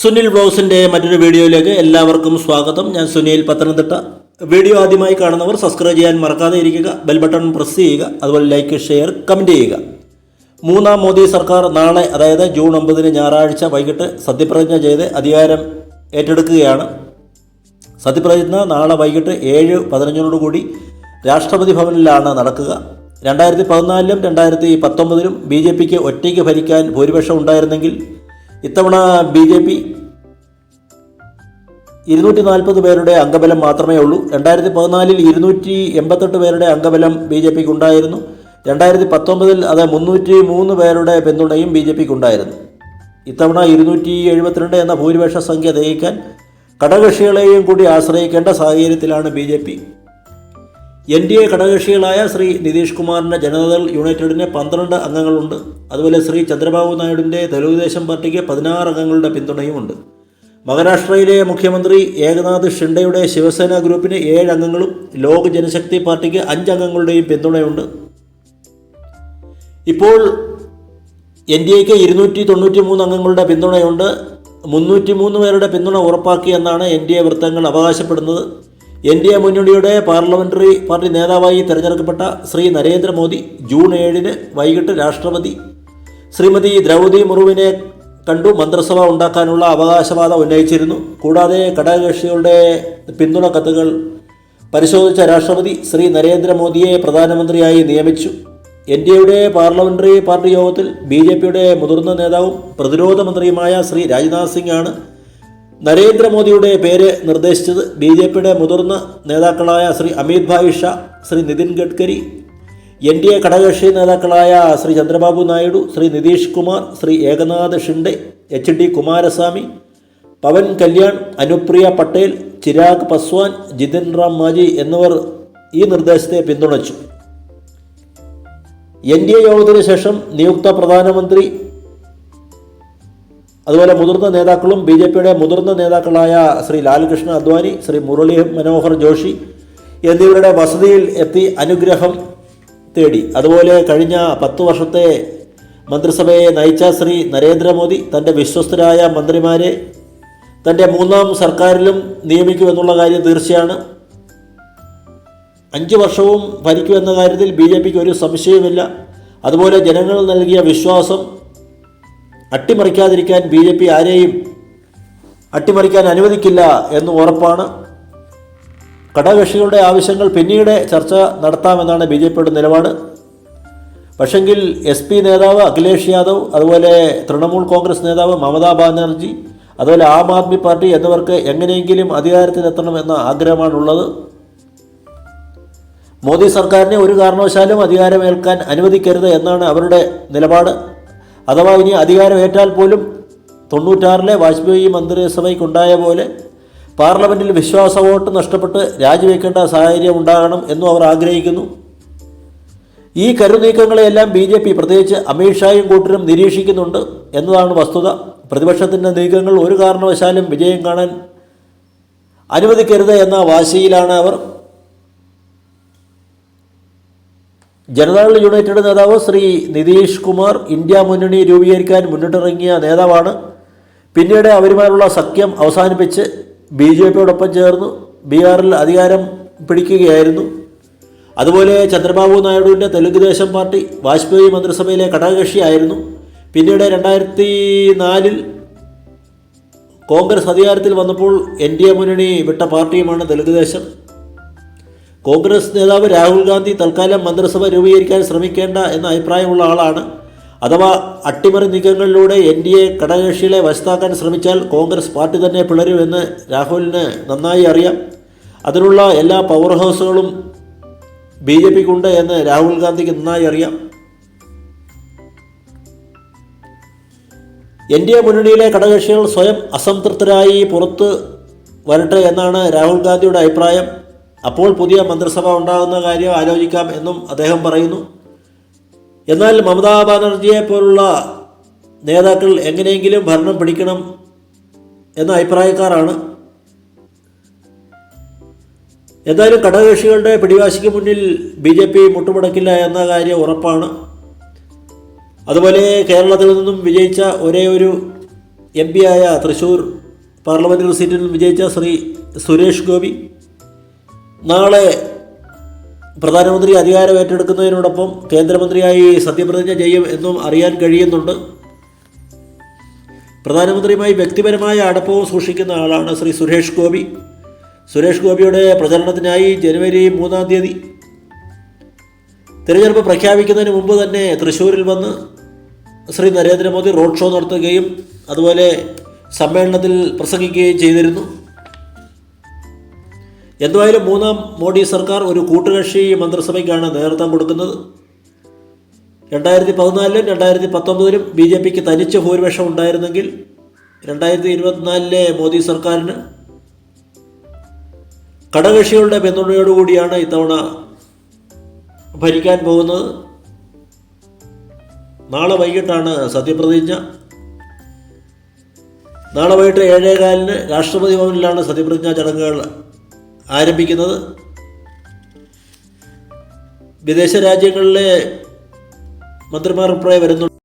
സുനിൽ ബ്ലോസിന്റെ മറ്റൊരു വീഡിയോയിലേക്ക് എല്ലാവർക്കും സ്വാഗതം. ഞാൻ സുനിൽ പത്തനംതിട്ട. വീഡിയോ ആദ്യമായി കാണുന്നവർ സബ്സ്ക്രൈബ് ചെയ്യാൻ മറക്കാതെ ഇരിക്കുക ബെൽ ബട്ടൺ പ്രസ് ചെയ്യുക അതുപോലെ ലൈക്ക് ഷെയർ കമന്റ് ചെയ്യുക. മൂന്നാം മോദി സർക്കാർ നാളെ അതായത് ജൂൺ ഒമ്പതിന് ഞായറാഴ്ച വൈകിട്ട് സത്യപ്രതിജ്ഞ ചെയ്ത് അധികാരം ഏറ്റെടുക്കുകയാണ്. സത്യപ്രതിജ്ഞ നാളെ വൈകിട്ട് ഏഴ് പതിനഞ്ചിനോട് കൂടി രാഷ്ട്രപതി ഭവനിലാണ് നടക്കുക. രണ്ടായിരത്തി പതിനാലിലും രണ്ടായിരത്തി പത്തൊമ്പതിലും ബി ജെ പിക്ക് ഒറ്റയ്ക്ക് ഭരിക്കാൻ ഭൂരിപക്ഷം ഉണ്ടായിരുന്നെങ്കിൽ ഇത്തവണ ബി ജെ പി ഇരുന്നൂറ്റി നാൽപ്പത് പേരുടെ അംഗബലം മാത്രമേ ഉള്ളൂ. രണ്ടായിരത്തി പതിനാലിൽ ഇരുന്നൂറ്റി എൺപത്തെട്ട് പേരുടെ അംഗബലം ബി ജെ പിക്ക് ഉണ്ടായിരുന്നു രണ്ടായിരത്തി പത്തൊമ്പതിൽ അത് മുന്നൂറ്റി മൂന്ന് പേരുടെ പിന്തുണയും ബി ജെ പിക്ക് ഉണ്ടായിരുന്നു ഇത്തവണ ഇരുന്നൂറ്റി എഴുപത്തിരണ്ട് എന്ന ഭൂരിപക്ഷ സംഖ്യ തികയ്ക്കാൻ ഘടകകക്ഷികളെയും കൂടി ആശ്രയിക്കേണ്ട സാഹചര്യത്തിലാണ് B J P. N D A ഘടകകക്ഷികളായ Shri Nitish കുമാറിന്റെ ജനതാദൾ യുണൈറ്റഡിന് പന്ത്രണ്ട് അംഗങ്ങളുണ്ട്. അതുപോലെ ശ്രീ ചന്ദ്രബാബു നായിഡുവിന്റെ തെലുഗുദേശം പാർട്ടിക്ക് പതിനാറ് അംഗങ്ങളുടെ പിന്തുണയുമുണ്ട്. മഹാരാഷ്ട്രയിലെ മുഖ്യമന്ത്രി ഏകനാഥ് ഷിൻഡയുടെ ശിവസേന ഗ്രൂപ്പിന് ഏഴ് അംഗങ്ങളും ലോക് ജനശക്തി പാർട്ടിക്ക് അഞ്ച് അംഗങ്ങളുടെയും പിന്തുണയുണ്ട്. ഇപ്പോൾ എൻ ഡി എക്ക് ഇരുന്നൂറ്റി തൊണ്ണൂറ്റി മൂന്ന് അംഗങ്ങളുടെ പിന്തുണയുണ്ട്. മുന്നൂറ്റി മൂന്ന് പേരുടെ പിന്തുണ ഉറപ്പാക്കി എന്നാണ് എൻ ഡി എ വൃത്തങ്ങൾ അവകാശപ്പെടുന്നത്. എൻ ഡി എ മുന്നണിയുടെ പാർലമെന്ററി പാർട്ടി നേതാവായി തിരഞ്ഞെടുക്കപ്പെട്ട ശ്രീ നരേന്ദ്രമോദി ജൂൺ ഏഴിന് വൈകിട്ട് രാഷ്ട്രപതി ശ്രീമതി ദ്രൗപതി മുർമുവിനെ കണ്ടു മന്ത്രിസഭ ഉണ്ടാക്കാനുള്ള അവകാശവാദം ഉന്നയിച്ചിരുന്നു. കൂടാതെ ഘടകകക്ഷികളുടെ പിന്തുണ കത്തുകൾ പരിശോധിച്ച രാഷ്ട്രപതി ശ്രീ നരേന്ദ്രമോദിയെ പ്രധാനമന്ത്രിയായി നിയമിച്ചു. എൻ ഡി എയുടെ പാർലമെന്ററി പാർട്ടി യോഗത്തിൽ ബി ജെ പിയുടെ മുതിർന്ന നേതാവും പ്രതിരോധ മന്ത്രിയുമായ ശ്രീ രാജ്നാഥ് സിംഗ് ആണ് നരേന്ദ്രമോദിയുടെ പേര് നിർദ്ദേശിച്ചത് ബി ജെ പിയുടെ മുതിർന്ന നേതാക്കളായ Shri Amit Bhai Shah Shri Nitin Gadkari N D A ഘടകകക്ഷി നേതാക്കളായ ശ്രീ ചന്ദ്രബാബു നായിഡു ശ്രീ നിതീഷ് കുമാർ ശ്രീ ഏകനാഥ് ഷിൻഡെ എച്ച് ഡി കുമാരസ്വാമി പവൻ കല്യാൺ അനുപ്രിയ പട്ടേൽ ചിരാഗ് പസ്വാൻ ജിതിൻ റാം മാജി എന്നിവർ ഈ നിർദ്ദേശത്തെ പിന്തുണച്ചു. എൻ ഡി എ യോഗത്തിന് ശേഷം നിയുക്ത പ്രധാനമന്ത്രി അതുപോലെ മുതിർന്ന നേതാക്കളും ബി ജെ പിയുടെ മുതിർന്ന നേതാക്കളായ ശ്രീ ലാൽകൃഷ്ണ അദ്വാനി ശ്രീ മുരളി മനോഹർ ജോഷി എന്നിവരുടെ വസതിയിൽ എത്തി അനുഗ്രഹം തേടി. അതുപോലെ കഴിഞ്ഞ പത്ത് വർഷത്തെ മന്ത്രിസഭയെ നയിച്ച ശ്രീ നരേന്ദ്രമോദി തന്റെ വിശ്വസ്തരായ മന്ത്രിമാരെ തന്റെ മൂന്നാം സർക്കാരിലും നിയമിക്കുമെന്നുള്ള കാര്യം തീർച്ചയാണ്. അഞ്ച് വർഷവും ഭരിക്കുമെന്ന കാര്യത്തിൽ ബി ജെ പിക്ക് ഒരു സംശയവുമില്ല. അതുപോലെ ജനങ്ങൾ നൽകിയ വിശ്വാസം അട്ടിമറിക്കാതിരിക്കാൻ ബി ജെ പി ആരെയും അട്ടിമറിക്കാൻ അനുവദിക്കില്ല എന്ന് ഉറപ്പാണ്. ഘടകകക്ഷികളുടെ ആവശ്യങ്ങൾ പിന്നീട് ചർച്ച നടത്താമെന്നാണ് ബി ജെ പിയുടെ നിലപാട്. പക്ഷെങ്കിൽ എസ് പി നേതാവ് അഖിലേഷ് യാദവ് അതുപോലെ തൃണമൂൽ കോൺഗ്രസ് നേതാവ് മമതാ ബാനർജി അതുപോലെ ആം ആദ്മി പാർട്ടി എന്നിവർക്ക് എങ്ങനെയെങ്കിലും അധികാരത്തിലെത്തണമെന്ന ആഗ്രഹമാണുള്ളത്. മോദി സർക്കാരിനെ ഒരു കാരണവശാലും അധികാരമേൽക്കാൻ അനുവദിക്കരുത് എന്നാണ് അവരുടെ നിലപാട്. അഥവാ ഇനി അധികാരമേറ്റാൽ പോലും തൊണ്ണൂറ്റാറിലെ വാജ്പേയി മന്ത്രിസഭയ്ക്കുണ്ടായ പോലെ പാർലമെന്റിൽ വിശ്വാസ വോട്ട് നഷ്ടപ്പെട്ട് രാജിവെക്കേണ്ട സാഹചര്യം ഉണ്ടാകണം എന്നും അവർ ആഗ്രഹിക്കുന്നു. ഈ കരുനീക്കങ്ങളെയെല്ലാം ബി ജെ പി പ്രത്യേകിച്ച് അമിത്ഷായും കൂട്ടരും നിരീക്ഷിക്കുന്നുണ്ട് എന്നതാണ് വസ്തുത. പ്രതിപക്ഷത്തിന്റെ നീക്കങ്ങൾ ഒരു കാരണവശാലും വിജയം കാണാൻ അനുവദിക്കരുത് എന്ന വാശിയിലാണ് അവർ. ജനതാദൾ യുണൈറ്റഡ് നേതാവ് ശ്രീ നിതീഷ് കുമാർ ഇന്ത്യ മുന്നണി രൂപീകരിക്കാൻ മുന്നിട്ടിറങ്ങിയ നേതാവാണ്. പിന്നീട് അവരുമായുള്ള സഖ്യം അവസാനിപ്പിച്ച് ബി ജെ പിയോടൊപ്പം ചേർന്നു. ബീഹാറിൽ അധികാരം പിടിക്കുകയായിരുന്നു. അതുപോലെ ചന്ദ്രബാബു നായിഡുവിന്റെ തെലുങ്കുദേശം പാർട്ടി വാജ്പേയി മന്ത്രിസഭയിലെ ഘടകകക്ഷിയായിരുന്നു. പിന്നീട് രണ്ടായിരത്തി നാലിൽ കോൺഗ്രസ് അധികാരത്തിൽ വന്നപ്പോൾ എൻ ഡി എ മുന്നണി വിട്ട പാർട്ടിയുമാണ് തെലുങ്കുദേശം കോൺഗ്രസ് നേതാവ് രാഹുൽ ഗാന്ധി തൽക്കാലം മന്ത്രിസഭ രൂപീകരിക്കാൻ ശ്രമിക്കേണ്ട എന്ന അഭിപ്രായമുള്ള ആളാണ്. അഥവാ അട്ടിമറി നീക്കങ്ങളിലൂടെ എൻ ഡി എ ഘടകകക്ഷികളെ വശത്താക്കാൻ ശ്രമിച്ചാൽ കോൺഗ്രസ് പാർട്ടി തന്നെ പിളരുമെന്ന് രാഹുലിന് നന്നായി അറിയാം. അതിനുള്ള എല്ലാ പവർ ഹൗസുകളും ബി ജെ പിക്കുണ്ട് എന്ന് രാഹുൽ ഗാന്ധിക്ക് നന്നായി അറിയാം. എൻ ഡി എ മുന്നണിയിലെ ഘടകകക്ഷികൾ സ്വയം അസംതൃപ്തരായി പുറത്ത് വരട്ടെ എന്നാണ് രാഹുൽ ഗാന്ധിയുടെ അഭിപ്രായം. അപ്പോൾ പുതിയ മന്ത്രിസഭ ഉണ്ടാകുന്ന കാര്യം ആലോചിക്കാം എന്നും അദ്ദേഹം പറയുന്നു. എന്നാൽ മമതാ ബാനർജിയെ പോലുള്ള നേതാക്കൾ എങ്ങനെയെങ്കിലും ഭരണം പിടിക്കണം എന്ന അഭിപ്രായക്കാരാണ്. എന്തായാലും ഘടകകക്ഷികളുടെ പിടിവാശിക്ക് മുന്നിൽ ബി ജെ പി മുട്ടുമുടക്കില്ല എന്ന കാര്യം ഉറപ്പാണ്. അതുപോലെ കേരളത്തിൽ നിന്നും വിജയിച്ച ഒരേ ഒരു എം പി ആയ തൃശ്ശൂർ പാർലമെന്ററി സീറ്റിൽ വിജയിച്ച ശ്രീ സുരേഷ് ഗോപി നാളെ പ്രധാനമന്ത്രി അധികാരം ഏറ്റെടുക്കുന്നതിനോടൊപ്പം കേന്ദ്രമന്ത്രിയായി സത്യപ്രതിജ്ഞ ചെയ്യും എന്നും അറിയാൻ കഴിയുന്നുണ്ട്. പ്രധാനമന്ത്രിയുമായി വ്യക്തിപരമായ അടുപ്പവും സൂക്ഷിക്കുന്ന ആളാണ് ശ്രീ സുരേഷ് ഗോപി. സുരേഷ് ഗോപിയുടെ പ്രചരണത്തിനായി ജനുവരി മൂന്നാം തീയതി തിരഞ്ഞെടുപ്പ് പ്രഖ്യാപിക്കുന്നതിന് മുമ്പ് തന്നെ തൃശ്ശൂരിൽ വന്ന് ശ്രീ നരേന്ദ്രമോദി റോഡ് ഷോ നടത്തുകയും അതുപോലെ സമ്മേളനത്തിൽ പ്രസംഗിക്കുകയും ചെയ്തിരുന്നു. എന്തായാലും മൂന്നാം മോഡി സർക്കാർ ഒരു കൂട്ടുകക്ഷി മന്ത്രിസഭയ്ക്കാണ് നേതൃത്വം കൊടുക്കുന്നത്. രണ്ടായിരത്തി പതിനാലിലും രണ്ടായിരത്തി പത്തൊമ്പതിലും ബി ജെ പിക്ക് തനിച്ച് ഭൂരിപക്ഷം ഉണ്ടായിരുന്നെങ്കിൽ രണ്ടായിരത്തി ഇരുപത്തിനാലിലെ മോദി സർക്കാരിന് ഘടകകക്ഷികളുടെ പിന്തുണയോടുകൂടിയാണ് ഇത്തവണ ഭരിക്കാൻ പോകുന്നത്. നാളെ വൈകിട്ടാണ് സത്യപ്രതിജ്ഞ. നാളെ വൈകിട്ട് ഏഴേകാലിന് രാഷ്ട്രപതി ഭവനിലാണ് സത്യപ്രതിജ്ഞാ ചടങ്ങുകൾ ആരംഭിക്കുന്നത്? വിദേശ രാജ്യങ്ങളിലെ മന്ത്രിമാർ അഭിപ്രായം വരുന്നുണ്ട്.